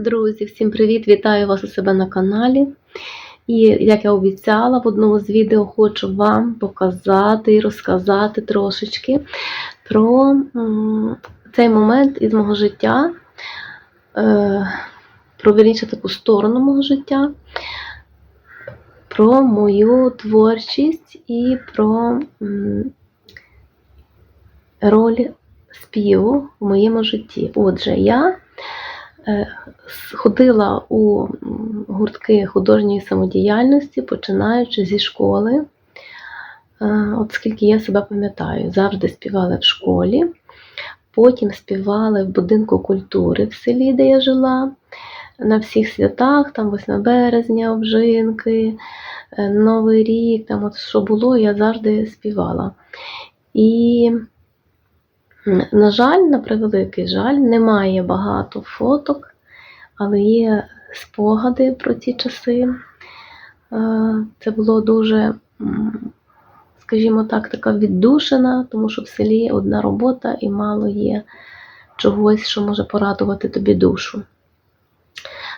Друзі, всім привіт! Вітаю вас у себе на каналі. І як я обіцяла, в одному з відео хочу вам показати і розказати трошечки про цей момент із мого життя, е, про вірніше таку сторону мого життя, про мою творчість і про роль співу в моєму житті. Отже, я ходила у гуртки художньої самодіяльності, починаючи зі школи. Е, От скільки я себе пам'ятаю, завжди співали в школі, потім співали в будинку культури в селі, де я жила, на всіх святах, там 8 березня, обжинки, е, Новий рік, там от що було, я завжди співала. І На жаль, на превеликий жаль, немає багато фоток, але є спогади про ті часи. Е, Це було дуже, скажімо так, така віддушина, тому що в селі одна робота і мало є чогось, що може порадувати тобі душу.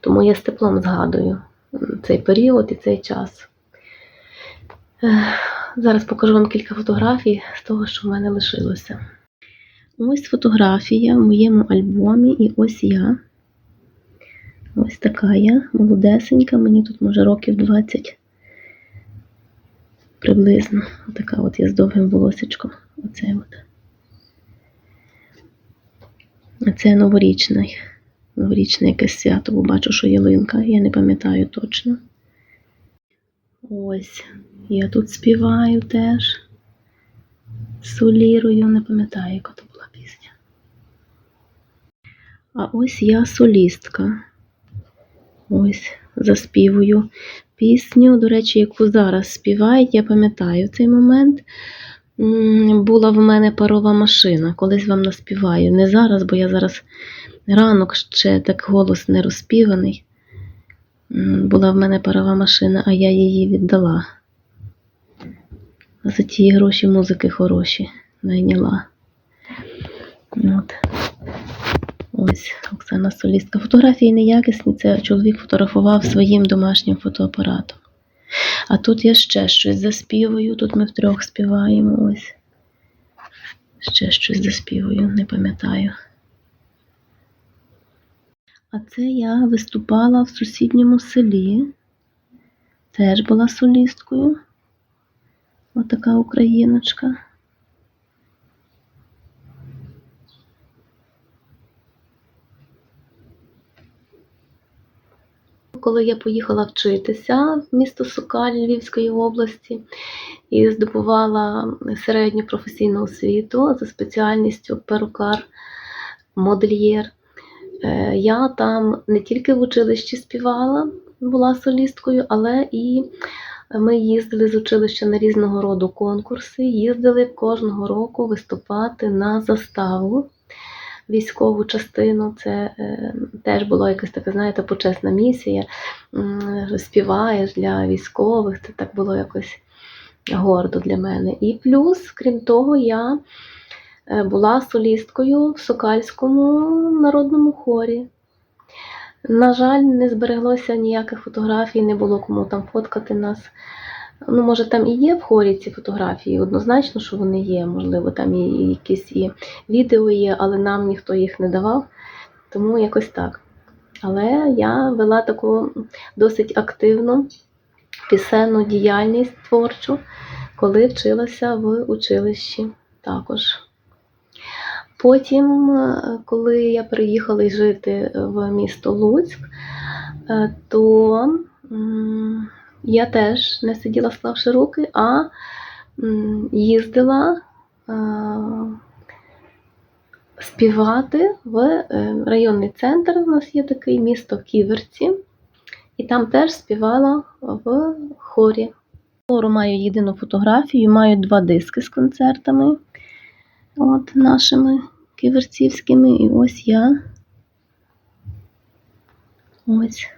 Тому я з теплом згадую цей період і цей час. Зараз покажу вам кілька фотографій з того, що в мене лишилося. Ось фотографія в моєму альбомі, і ось я. Ось така я, молодесенька, мені тут може років 20 приблизно. Така от я з довгим волосечком. Оце от. Це новорічний. Новорічне якесь свято, бо бачу, що ялинка, я не пам'ятаю точно. Ось, я тут співаю теж. Солірою, не пам'ятаю, яка то пісня. А ось я солістка. Ось заспівую пісню, до речі, яку зараз співають, я пам'ятаю цей момент. Була в мене парова машина, колись вам наспіваю. Не зараз, бо я зараз ранок ще так голос не розпіваний. Була в мене парова машина, а я її віддала. За ті гроші музики хороші найняла. От. Ось Оксана Солістка. Фотографії неякісні, це чоловік фотографував своїм домашнім фотоапаратом. А тут я ще щось заспівую, тут ми втрьох співаємо. Ось. Ще щось заспівую, не пам'ятаю. А це я виступала в сусідньому селі. Теж була солісткою. Отака україночка. Коли я поїхала вчитися в місто Сокаль Львівської області і здобувала середню професійну освіту за спеціальністю перукар, модельєр, е, я там не тільки в училищі співала, була солісткою, але і ми їздили з училища на різного роду конкурси, їздили кожного року виступати на заставу. Військову частину, це е, теж була якась така, знаєте, почесна місія. Співаєш для військових, це так було якось гордо для мене. І плюс, крім того, я е, була солісткою в Сокальському народному хорі. На жаль, не збереглося ніяких фотографій, не було кому там фоткати нас. Ну, може, там і є в хорі ці фотографії, однозначно, що вони є. Можливо, там і якісь і відео є, але нам ніхто їх не давав. Тому якось так. Але я вела таку досить активну пісенну діяльність творчу, коли вчилася в училищі також. Потім, е, коли я приїхала жити в місто Луцьк, е, то я теж не сиділа склавши руки, а їздила співати в е, районний центр. У нас є такий місто Ківерці, і там теж співала в хорі. Хору маю єдину фотографію, маю два диски з концертами от нашими ківерцівськими. І ось я. Ось,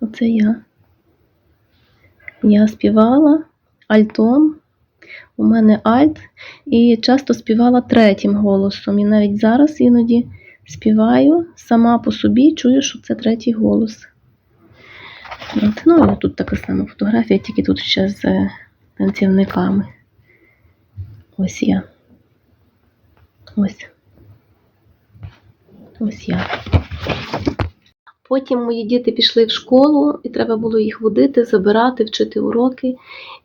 оце я. Я співала альтом. У мене альт, і часто співала третім голосом. І навіть зараз іноді співаю, сама по собі чую, що це третій голос. От. Ну, тут така сама фотографія, тільки тут ще з е, танцівниками. Ось я. Ось. Ось я. Потім мої діти пішли в школу, і треба було їх водити, забирати, вчити уроки.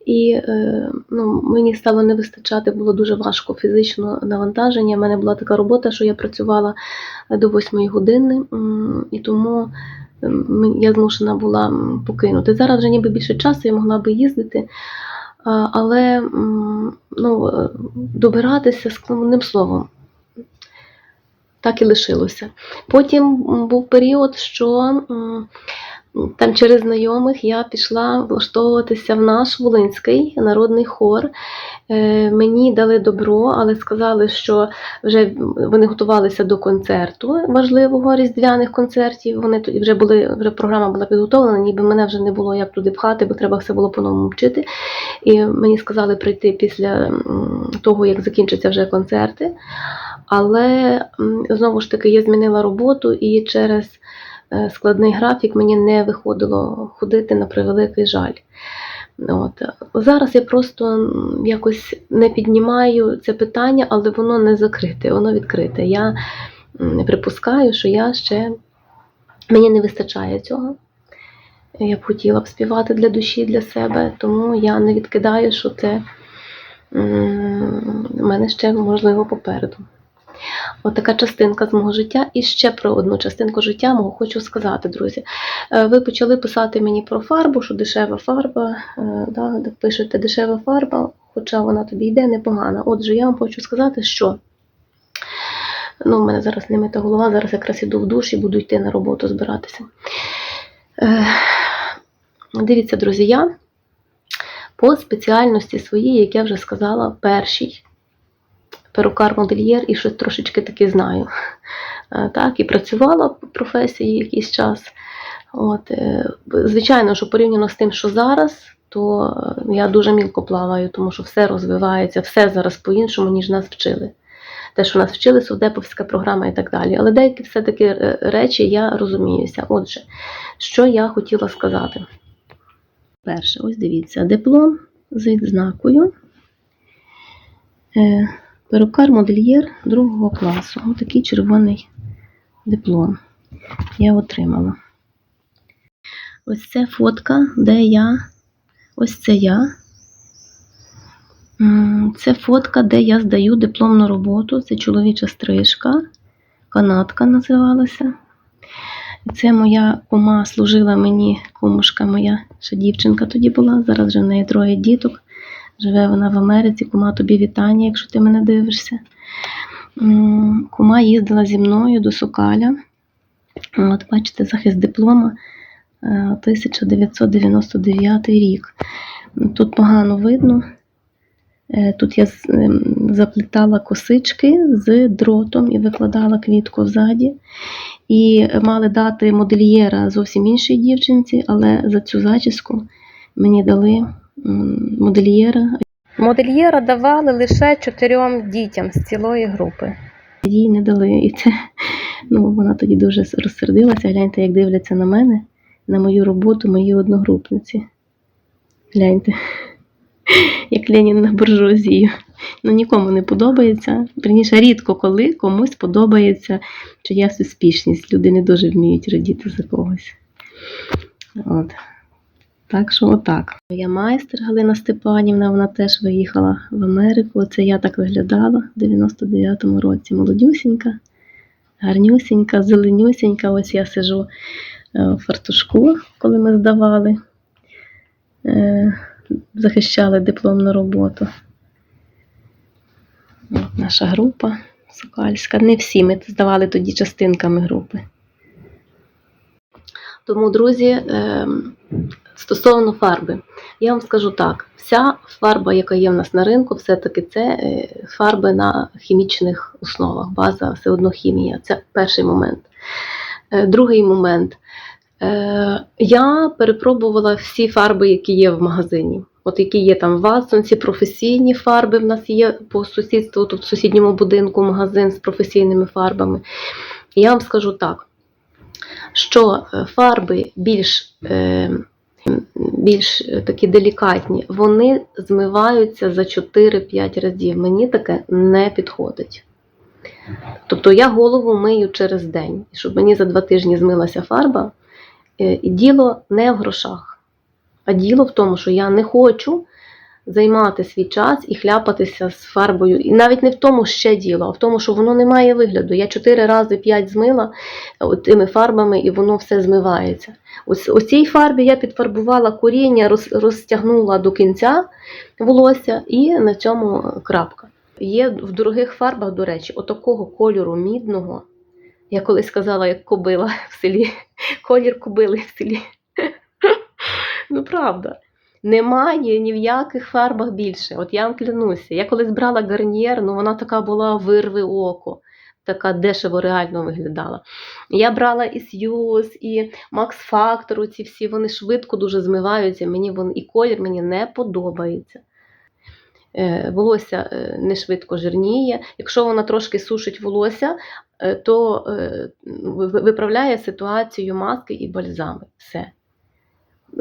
І е, ну, мені стало не вистачати, було дуже важко фізично навантаження. У мене була така робота, що я працювала до 8 години, і тому я змушена була покинути. Зараз вже ніби більше часу я могла би їздити, але ну, добиратися складним словом. Так і лишилося. Потім був період, що там через знайомих я пішла влаштовуватися в наш Волинський народний хор. Е, Мені дали добро, але сказали, що вже вони готувалися до концерту важливого різдвяних концертів. Вони тоді вже були, вже програма була підготовлена, ніби мене вже не було як туди пхати, бо треба все було по-новому вчити. І мені сказали прийти після того, як закінчаться вже концерти. Але знову ж таки я змінила роботу і через складний графік мені не виходило ходити на превеликий жаль. От. Зараз я просто якось не піднімаю це питання, але воно не закрите, воно відкрите. Я м, припускаю, що я ще мені не вистачає цього. Я б хотіла б співати для душі, для себе, тому я не відкидаю, що це в мене ще можливо попереду. От частинка з мого життя. І ще про одну частинку життя мого хочу сказати, друзі. Е, Ви почали писати мені про фарбу, що дешева фарба, е, да, пишете дешева фарба, хоча вона тобі йде непогана. Отже, я вам хочу сказати, що ну, в мене зараз не мита голова, зараз якраз іду в душ і буду йти на роботу збиратися. Е, Дивіться, друзі, я по спеціальності своїй, як я вже сказала, першій перукар-модельєр і щось трошечки таки знаю. Е, Так, і працювала по професії якийсь час. От, е, звичайно, що порівняно з тим, що зараз, то е, я дуже мілко плаваю, тому що все розвивається, все зараз по-іншому, ніж нас вчили. Те, що нас вчили, совдеповська програма і так далі. Але деякі все-таки речі я розуміюся. Отже, що я хотіла сказати. Перше, ось дивіться, диплом з відзнакою. Е, Перукар-модельєр другого класу. Ось такий червоний диплом я отримала. Ось це фотка, де я. Ось це я. Це фотка, де я здаю дипломну роботу. Це чоловіча стрижка, канатка називалася. Це моя кума служила мені, кумушка моя, ще дівчинка тоді була. Зараз вже в неї троє діток. Живе вона в Америці, кума тобі вітання, якщо ти мене дивишся. Кума їздила зі мною до Сокаля. От, бачите, захист диплома е, 1999 рік. Тут погано видно. Е, Тут я ем, заплітала косички з дротом і викладала квітку взаді. І мали дати модельєра зовсім іншій дівчинці, але за цю зачіску мені дали модельєра. Модельєра давали лише чотирьом дітям з цілої групи. Їй не дали. І це ну, вона тоді дуже розсердилася. Гляньте, як дивляться на мене, на мою роботу, мої одногрупниці. Гляньте, як Ленін на буржуазію. Ну, нікому не подобається. Верніше, рідко коли комусь подобається чиясь успішність. Люди не дуже вміють радіти за когось. От. Так що отак. Я майстер Галина Степанівна, вона теж виїхала в Америку. Це я так виглядала в 99-му році. Молодюсінька, гарнюсінька, зеленюсінька. Ось я сижу е, в фартушку, коли ми здавали, е, захищали дипломну роботу. От наша група сокальська. Не всі ми здавали тоді частинками групи. Тому, друзі, ем, стосовно фарби, я вам скажу так: вся фарба, яка є в нас на ринку, все-таки це е, фарби на хімічних основах. База все одно хімія. Це перший момент. Е, Другий момент. Е, Я перепробувала всі фарби, які є в магазині. От які є там в Ватсонці, професійні фарби в нас є по сусідству, тут в сусідньому будинку магазин з професійними фарбами. Я вам скажу так, що фарби більш, більш е, такі делікатні, вони змиваються за 4-5 разів. Мені таке не підходить. Тобто я голову мию через день, щоб мені за два тижні змилася фарба, е, і діло не в грошах, а діло в тому, що я не хочу займати свій час і хляпатися з фарбою. І навіть не в тому ще діло, а в тому, що воно не має вигляду. Я чотири рази п'ять змила тими фарбами, і воно все змивається. Ось у цій фарбі я підфарбувала коріння, роз, розтягнула до кінця волосся, і на цьому крапка. Є в дорогих фарбах, до речі, отакого кольору мідного. Я колись казала, як кобила в селі. Колір кобили в селі. Ну, правда. Немає ні в яких фарбах більше. От я вам клянуся. Я колись брала гарнієр, ну вона така була вирви око, така дешево реально виглядала. Я брала і Сьюз, і Max Factor, ці всі вони швидко дуже змиваються. Мені вони, і колір мені не подобається. Е, Волосся е, не швидко жирніє. Якщо вона трошки сушить волосся, е, то виправляє ситуацію маски і бальзами. Все.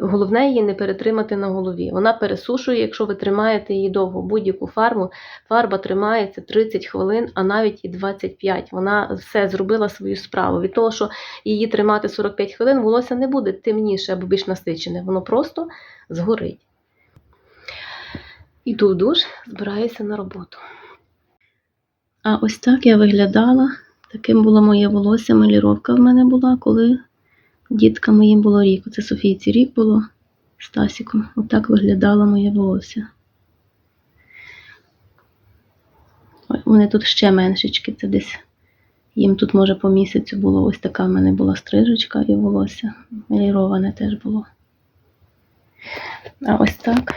Головне її не перетримати на голові. Вона пересушує, якщо ви тримаєте її довго, будь-яку фарбу, фарба тримається 30 хвилин, а навіть і 25. Вона все зробила свою справу. Від того, що її тримати 45 хвилин, волосся не буде темніше або більш насичене, воно просто згорить. Іду в душ, збираюся на роботу. А ось так я виглядала. Таким було моє волосся, маліровка в мене була, коли діткам моїм було рік. Оце Софійці рік було з Тасіком. Отак виглядало моє волосся. Вони тут ще меншечки, це десь. Їм тут, може, по місяцю було ось така в мене була стрижечка і волосся. Маліроване теж було. А ось так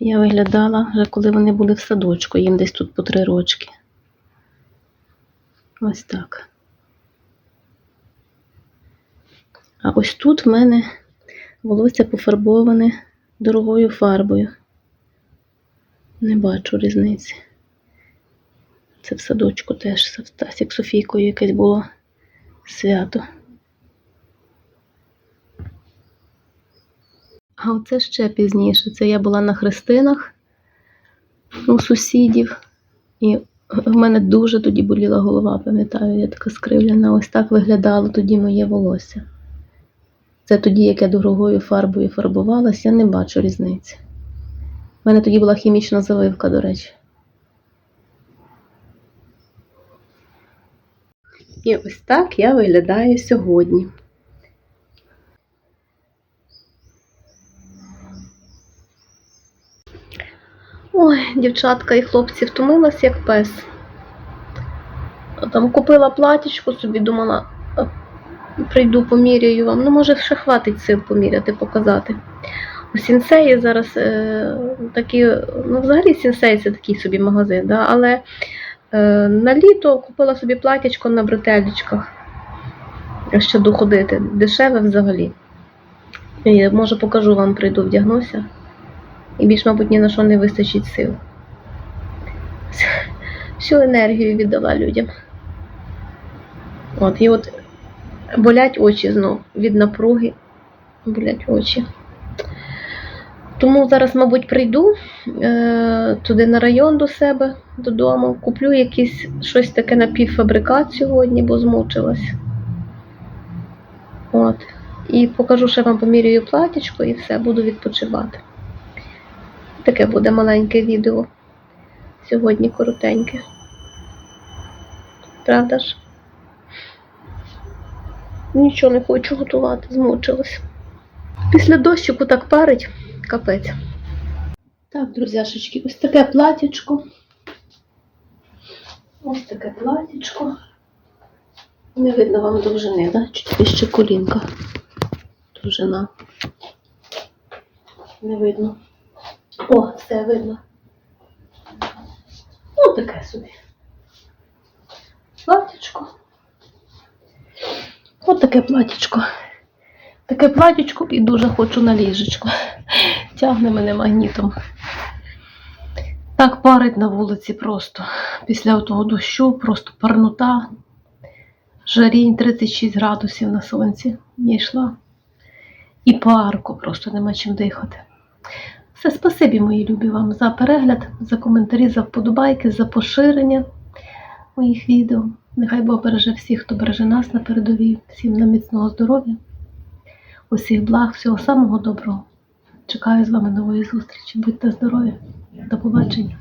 я виглядала вже коли вони були в садочку, їм десь тут по три рочки. Ось так. А ось тут в мене волосся пофарбоване дорогою фарбою. Не бачу різниці. Це в садочку теж з Софійкою якесь було свято. А оце ще пізніше. Це я була на хрестинах у сусідів, і в мене дуже тоді боліла голова, пам'ятаю, я така скривлена. Ось так виглядало тоді моє волосся. Це тоді, як я дорогою фарбою фарбувалася, я не бачу різниці. У мене тоді була хімічна заливка, до речі. І ось так я виглядаю сьогодні. Ой, дівчатка і хлопці втомилась, як пес. Там купила платічку собі, думала, «А, прийду поміряю вам. Ну, може, ще хватить сил поміряти, показати. У сінсеї зараз е, такі, ну, взагалі сінсей це такий собі магазин, да? але е, на літо купила собі платічко на бретелечках, ще доходити. Дешеве взагалі. І, може, покажу вам, прийду, вдягнуся. І більш, мабуть, ні на що не вистачить сил. Всю енергію віддала людям. От, і от болять очі знов від напруги. Болять очі. Тому зараз, мабуть, прийду е, туди на район до себе, додому, куплю якісь щось таке напівфабрикат сьогодні, бо змучилась. От. І покажу, що вам поміряю платічко і все, буду відпочивати. Таке буде маленьке відео. Сьогодні коротеньке. Правда ж? Нічого не хочу готувати, змучилась. Після дощику так парить, капець. Так, друзяшечки, ось таке платічко. Ось таке платічко. Не видно вам довжини, да? Чуть ще колінка. Довжина. Не видно. О, все видно. Ну, таке собі. Платічко. Таке платічко. Таке платічко і дуже хочу на ліжечко. Тягне мене магнітом. Так парить на вулиці просто. Після того дощу просто парнута. жарінь 36 градусів на сонці я йшла. І парку просто нема чим дихати. Все, спасибі, мої любі вам за перегляд, за коментарі, за вподобайки, за поширення моїх відео. Нехай Бог береже всіх, хто береже нас на передовій. Всім на міцного здоров'я, усіх благ, всього самого доброго. Чекаю з вами нової зустрічі. Будьте здорові. До побачення.